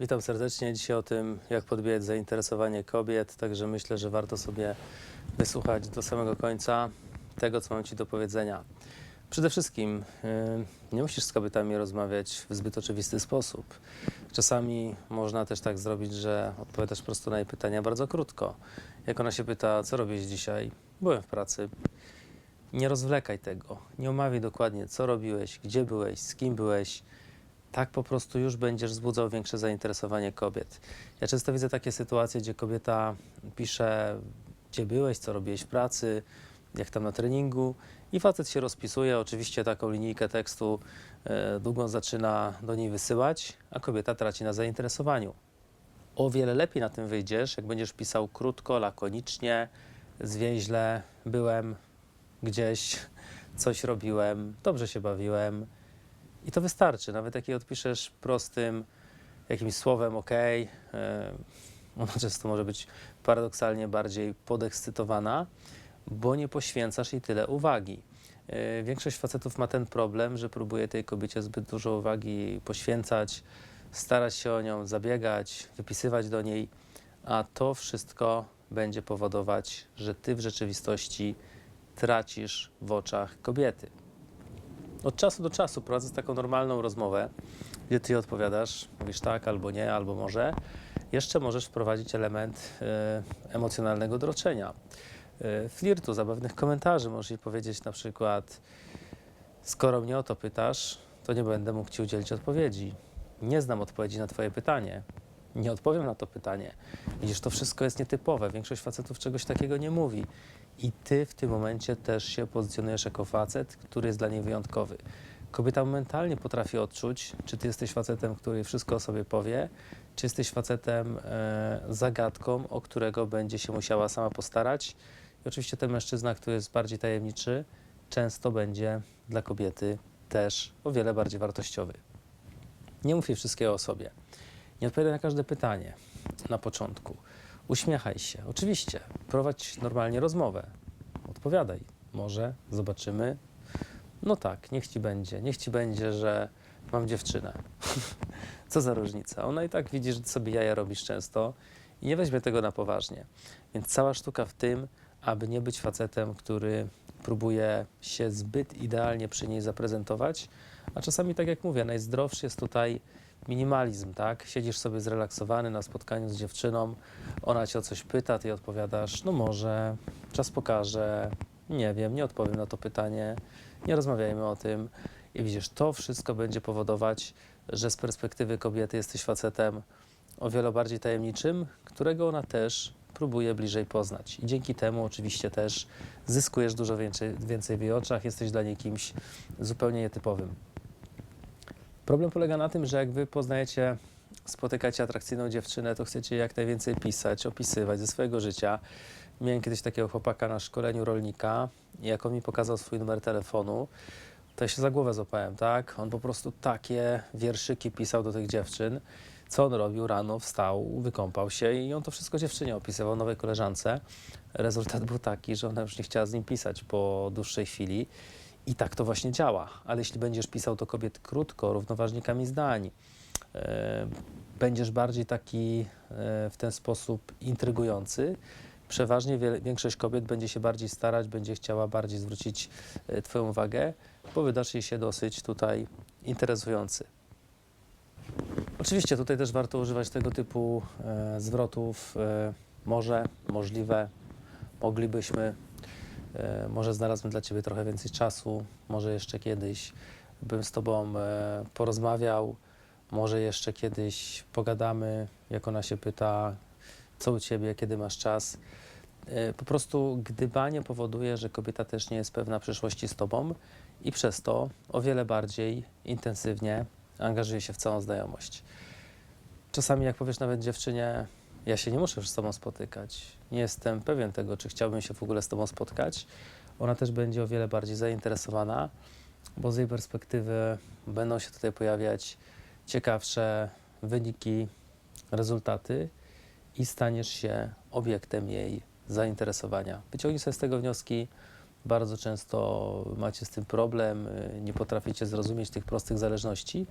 Witam serdecznie. Dzisiaj o tym, jak podbijać zainteresowanie kobiet. Także myślę, że warto sobie wysłuchać do samego końca tego, co mam Ci do powiedzenia. Przede wszystkim yy, nie musisz z kobietami rozmawiać w zbyt oczywisty sposób. Czasami można też tak zrobić, że odpowiadasz prosto na jej pytania bardzo krótko. Jak ona się pyta, co robisz dzisiaj? Byłem w pracy. Nie rozwlekaj tego. Nie omawiaj dokładnie, co robiłeś, gdzie byłeś, z kim byłeś tak po prostu już będziesz wzbudzał większe zainteresowanie kobiet. Ja często widzę takie sytuacje, gdzie kobieta pisze, gdzie byłeś, co robiłeś w pracy, jak tam na treningu i facet się rozpisuje, oczywiście taką linijkę tekstu e, długą zaczyna do niej wysyłać, a kobieta traci na zainteresowaniu. O wiele lepiej na tym wyjdziesz, jak będziesz pisał krótko, lakonicznie, zwięźle, byłem gdzieś, coś robiłem, dobrze się bawiłem, i to wystarczy. Nawet jak jej odpiszesz prostym jakimś słowem OK, e, ona często może być paradoksalnie bardziej podekscytowana, bo nie poświęcasz jej tyle uwagi. E, Większość facetów ma ten problem, że próbuje tej kobiecie zbyt dużo uwagi poświęcać, starać się o nią, zabiegać, wypisywać do niej, a to wszystko będzie powodować, że ty w rzeczywistości tracisz w oczach kobiety. Od czasu do czasu prowadzę taką normalną rozmowę, gdzie ty odpowiadasz, mówisz tak albo nie, albo może. Jeszcze możesz wprowadzić element e, emocjonalnego droczenia, e, flirtu, zabawnych komentarzy. Możesz jej powiedzieć na przykład, skoro mnie o to pytasz, to nie będę mógł ci udzielić odpowiedzi. Nie znam odpowiedzi na twoje pytanie. Nie odpowiem na to pytanie. Widzisz, to wszystko jest nietypowe. Większość facetów czegoś takiego nie mówi. I ty w tym momencie też się pozycjonujesz jako facet, który jest dla niej wyjątkowy. Kobieta momentalnie potrafi odczuć, czy ty jesteś facetem, który wszystko o sobie powie, czy jesteś facetem e, zagadką, o którego będzie się musiała sama postarać. I oczywiście ten mężczyzna, który jest bardziej tajemniczy, często będzie dla kobiety też o wiele bardziej wartościowy. Nie mów jej wszystkiego o sobie. Nie odpowiadaj na każde pytanie na początku. Uśmiechaj się. Oczywiście, prowadź normalnie rozmowę. Odpowiadaj. Może zobaczymy. No tak, niech ci będzie. Niech ci będzie, że mam dziewczynę. Co za różnica? Ona i tak widzi, że sobie jaja robisz często i nie weźmie tego na poważnie. Więc cała sztuka w tym, aby nie być facetem, który próbuje się zbyt idealnie przy niej zaprezentować, a czasami, tak jak mówię, najzdrowszy jest tutaj minimalizm, tak? Siedzisz sobie zrelaksowany na spotkaniu z dziewczyną, ona cię o coś pyta, ty odpowiadasz, no może, czas pokaże, nie wiem, nie odpowiem na to pytanie, nie rozmawiajmy o tym. I widzisz, to wszystko będzie powodować, że z perspektywy kobiety jesteś facetem o wiele bardziej tajemniczym, którego ona też próbuje bliżej poznać. I dzięki temu oczywiście też zyskujesz dużo więcej, więcej w jej oczach, jesteś dla niej kimś zupełnie nietypowym. Problem polega na tym, że jak wy poznajecie, spotykacie atrakcyjną dziewczynę, to chcecie jak najwięcej pisać, opisywać ze swojego życia. Miałem kiedyś takiego chłopaka na szkoleniu rolnika i jak on mi pokazał swój numer telefonu, to ja się za głowę złapałem, tak? On po prostu takie wierszyki pisał do tych dziewczyn. Co on robił? Rano wstał, wykąpał się i on to wszystko dziewczynie opisywał nowej koleżance. Rezultat był taki, że ona już nie chciała z nim pisać po dłuższej chwili. I tak to właśnie działa. Ale jeśli będziesz pisał do kobiet krótko, równoważnikami zdań, e, będziesz bardziej taki e, w ten sposób intrygujący, przeważnie większość kobiet będzie się bardziej starać, będzie chciała bardziej zwrócić e, Twoją uwagę, bo wydasz jej się dosyć tutaj interesujący. Oczywiście tutaj też warto używać tego typu e, zwrotów. E, może, możliwe, moglibyśmy, może znalazłem dla Ciebie trochę więcej czasu, może jeszcze kiedyś bym z Tobą e, porozmawiał, może jeszcze kiedyś pogadamy, jak ona się pyta, co u Ciebie, kiedy masz czas. E, Po prostu gdybanie powoduje, że kobieta też nie jest pewna przyszłości z Tobą i przez to o wiele bardziej intensywnie angażuje się w całą znajomość. Czasami jak powiesz nawet dziewczynie, ja się nie muszę z Tobą spotykać, nie jestem pewien tego, czy chciałbym się w ogóle z Tobą spotkać, ona też będzie o wiele bardziej zainteresowana, bo z jej perspektywy będą się tutaj pojawiać ciekawsze wyniki, rezultaty i staniesz się obiektem jej zainteresowania. Wyciągnij sobie z tego wnioski, Bardzo często macie z tym problem, nie potraficie zrozumieć tych prostych zależności,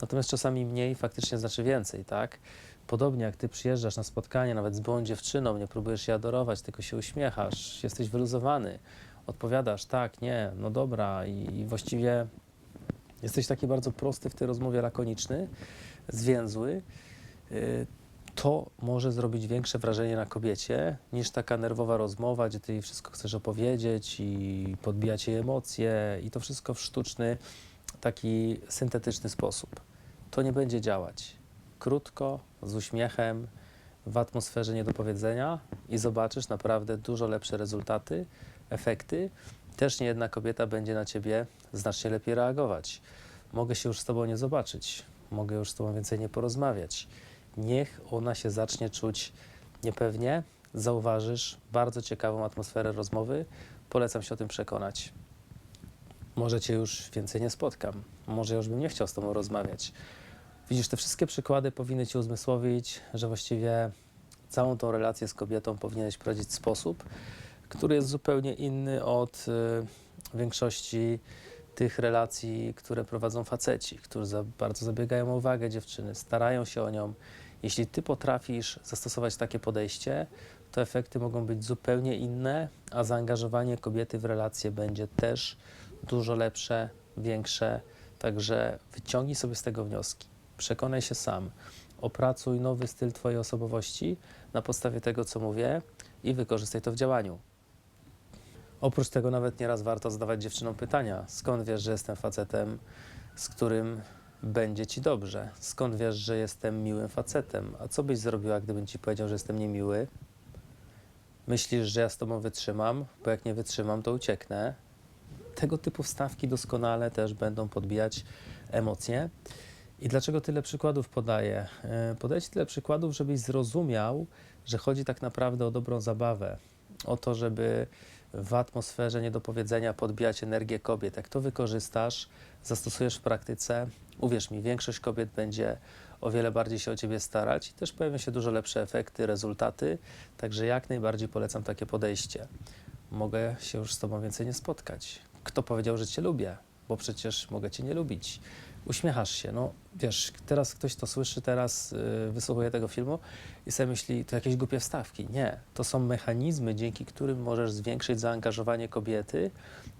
natomiast czasami mniej faktycznie znaczy więcej, tak? Podobnie jak ty przyjeżdżasz na spotkanie, nawet z byłą dziewczyną, nie próbujesz się adorować, tylko się uśmiechasz, jesteś wyluzowany, odpowiadasz tak, nie, no dobra i, i właściwie jesteś taki bardzo prosty w tej rozmowie, lakoniczny, zwięzły, y, to może zrobić większe wrażenie na kobiecie niż taka nerwowa rozmowa, gdzie ty jej wszystko chcesz opowiedzieć i podbijać jej emocje i to wszystko w sztuczny, taki syntetyczny sposób. To nie będzie działać. Krótko, z uśmiechem, w atmosferze niedopowiedzenia i zobaczysz naprawdę dużo lepsze rezultaty, efekty. Też nie jedna kobieta będzie na ciebie znacznie lepiej reagować. Mogę się już z tobą nie zobaczyć, mogę już z tobą więcej nie porozmawiać niech ona się zacznie czuć niepewnie, zauważysz bardzo ciekawą atmosferę rozmowy. Polecam się o tym przekonać. Może cię już więcej nie spotkam, może już bym nie chciał z tobą rozmawiać. Widzisz, te wszystkie przykłady powinny ci uzmysłowić, że właściwie całą tą relację z kobietą powinieneś prowadzić w sposób, który jest zupełnie inny od y, większości tych relacji, które prowadzą faceci, którzy za bardzo zabiegają o uwagę dziewczyny, starają się o nią. Jeśli ty potrafisz zastosować takie podejście, to efekty mogą być zupełnie inne, a zaangażowanie kobiety w relacje będzie też dużo lepsze, większe. Także wyciągnij sobie z tego wnioski. Przekonaj się sam. Opracuj nowy styl Twojej osobowości na podstawie tego, co mówię i wykorzystaj to w działaniu. Oprócz tego nawet nieraz warto zadawać dziewczynom pytania. Skąd wiesz, że jestem facetem, z którym będzie ci dobrze? Skąd wiesz, że jestem miłym facetem? A co byś zrobiła, gdybym ci powiedział, że jestem niemiły? Myślisz, że ja z tobą wytrzymam, bo jak nie wytrzymam, to ucieknę. Tego typu wstawki doskonale też będą podbijać emocje. I dlaczego tyle przykładów podaję? E, Podaję Ci tyle przykładów, żebyś zrozumiał, że chodzi tak naprawdę o dobrą zabawę, o to, żeby w atmosferze niedopowiedzenia podbijać energię kobiet. Jak to wykorzystasz, zastosujesz w praktyce, uwierz mi, większość kobiet będzie o wiele bardziej się o ciebie starać i też pojawią się dużo lepsze efekty, rezultaty. Także jak najbardziej polecam takie podejście. Mogę się już z tobą więcej nie spotkać. Kto powiedział, że cię lubię? Bo przecież mogę cię nie lubić. Uśmiechasz się, no wiesz, teraz ktoś to słyszy, teraz yy, wysłuchuje tego filmu i sobie myśli, to jakieś głupie wstawki. Nie, to są mechanizmy, dzięki którym możesz zwiększyć zaangażowanie kobiety,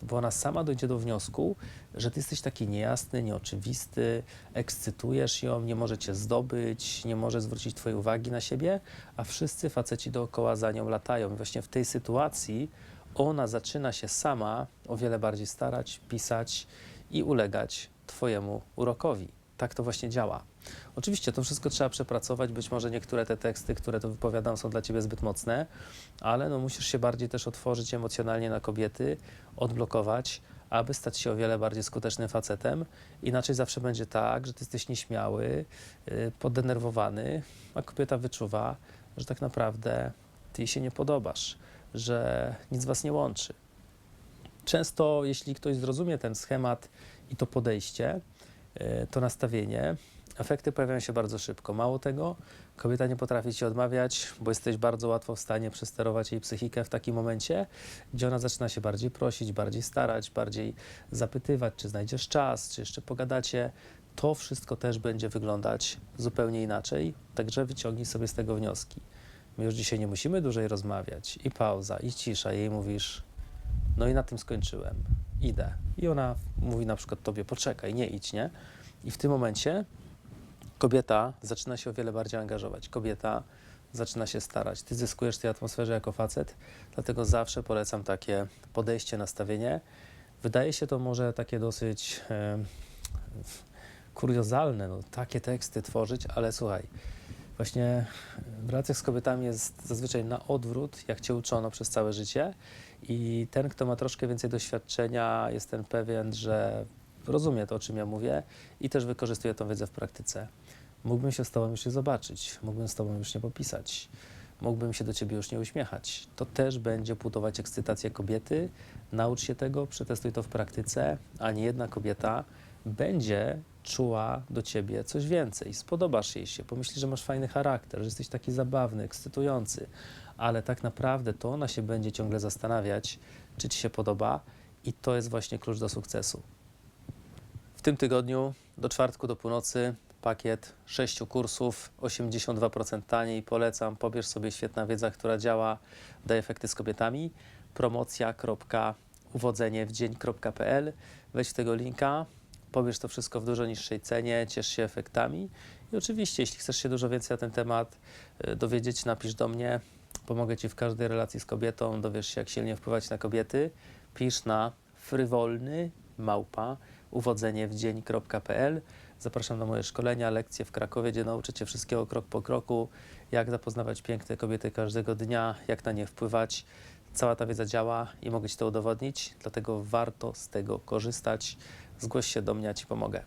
bo ona sama dojdzie do wniosku, że ty jesteś taki niejasny, nieoczywisty, ekscytujesz ją, nie może cię zdobyć, nie może zwrócić twojej uwagi na siebie, a wszyscy faceci dookoła za nią latają. I właśnie w tej sytuacji ona zaczyna się sama o wiele bardziej starać, pisać i ulegać twojemu urokowi. Tak to właśnie działa. Oczywiście to wszystko trzeba przepracować. Być może niektóre te teksty, które tu wypowiadam, są dla ciebie zbyt mocne, ale no musisz się bardziej też otworzyć emocjonalnie na kobiety, odblokować, aby stać się o wiele bardziej skutecznym facetem. Inaczej zawsze będzie tak, że ty jesteś nieśmiały, yy, poddenerwowany, a kobieta wyczuwa, że tak naprawdę ty jej się nie podobasz, że nic was nie łączy. Często, jeśli ktoś zrozumie ten schemat i to podejście, y, to nastawienie, efekty pojawiają się bardzo szybko. Mało tego, kobieta nie potrafi ci odmawiać, bo jesteś bardzo łatwo w stanie przesterować jej psychikę w takim momencie, gdzie ona zaczyna się bardziej prosić, bardziej starać, bardziej zapytywać, czy znajdziesz czas, czy jeszcze pogadacie. To wszystko też będzie wyglądać zupełnie inaczej, także wyciągnij sobie z tego wnioski. My już dzisiaj nie musimy dłużej rozmawiać. I pauza, i cisza. Jej mówisz, no i na tym skończyłem. Idę. I ona mówi na przykład tobie, poczekaj, nie idź, nie? I w tym momencie kobieta zaczyna się o wiele bardziej angażować. Kobieta zaczyna się starać. Ty zyskujesz tej atmosferze jako facet, dlatego zawsze polecam takie podejście, nastawienie. Wydaje się to może takie dosyć kuriozalne, no, takie teksty tworzyć, ale słuchaj, właśnie w relacjach z kobietami jest zazwyczaj na odwrót, jak cię uczono przez całe życie. I ten, kto ma troszkę więcej doświadczenia, jestem pewien, że rozumie to, o czym ja mówię i też wykorzystuje tą wiedzę w praktyce. Mógłbym się z Tobą już nie zobaczyć, mógłbym z Tobą już nie popisać, mógłbym się do Ciebie już nie uśmiechać. To też będzie budować ekscytację kobiety. Naucz się tego, przetestuj to w praktyce, a nie jedna kobieta będzie czuła do ciebie coś więcej, spodobasz jej się, pomyśli, że masz fajny charakter, że jesteś taki zabawny, ekscytujący, ale tak naprawdę to ona się będzie ciągle zastanawiać, czy ci się podoba i to jest właśnie klucz do sukcesu. W tym tygodniu do czwartku do północy pakiet sześciu kursów 82% taniej. Polecam, pobierz sobie świetna wiedza, która działa, daje efekty z kobietami. promocja.uwodzeniewdzień.pl Wejdź w tego linka, pobierz to wszystko w dużo niższej cenie, ciesz się efektami. I oczywiście, jeśli chcesz się dużo więcej na ten temat y, dowiedzieć, napisz do mnie. Pomogę Ci w każdej relacji z kobietą, dowiesz się, jak silnie wpływać na kobiety. Pisz na frywolny małpa uwodzeniewdzień.pl. Zapraszam na moje szkolenia, lekcje w Krakowie, gdzie nauczę Cię wszystkiego krok po kroku, jak zapoznawać piękne kobiety każdego dnia, jak na nie wpływać. Cała ta wiedza działa i mogę Ci to udowodnić, dlatego warto z tego korzystać. Zgłoś się do mnie, ja Ci pomogę.